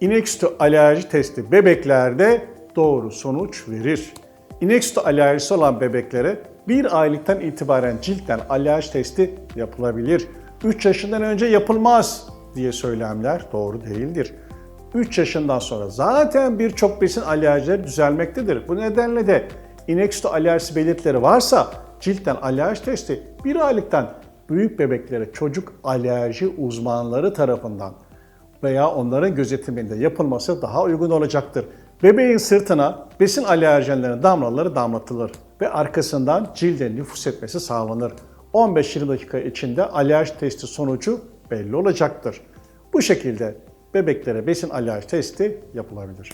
İnek sütü alerji testi bebeklerde doğru sonuç verir. İnek sütü alerjisi olan bebeklere 1 aylıktan itibaren ciltten alerji testi yapılabilir. 3 yaşından önce yapılmaz diye söylemler doğru değildir. 3 yaşından sonra zaten birçok besin alerjileri düzelmektedir. Bu nedenle de inek sütü alerjisi belirtileri varsa ciltten alerji testi 1 aylıktan büyük bebeklere çocuk alerji uzmanları tarafından veya onların gözetiminde yapılması daha uygun olacaktır. Bebeğin sırtına besin alerjenlerinin damlaları damlatılır ve arkasından cilde nüfus etmesi sağlanır. 15-20 dakika içinde alerji testi sonucu belli olacaktır. Bu şekilde bebeklere besin alerji testi yapılabilir.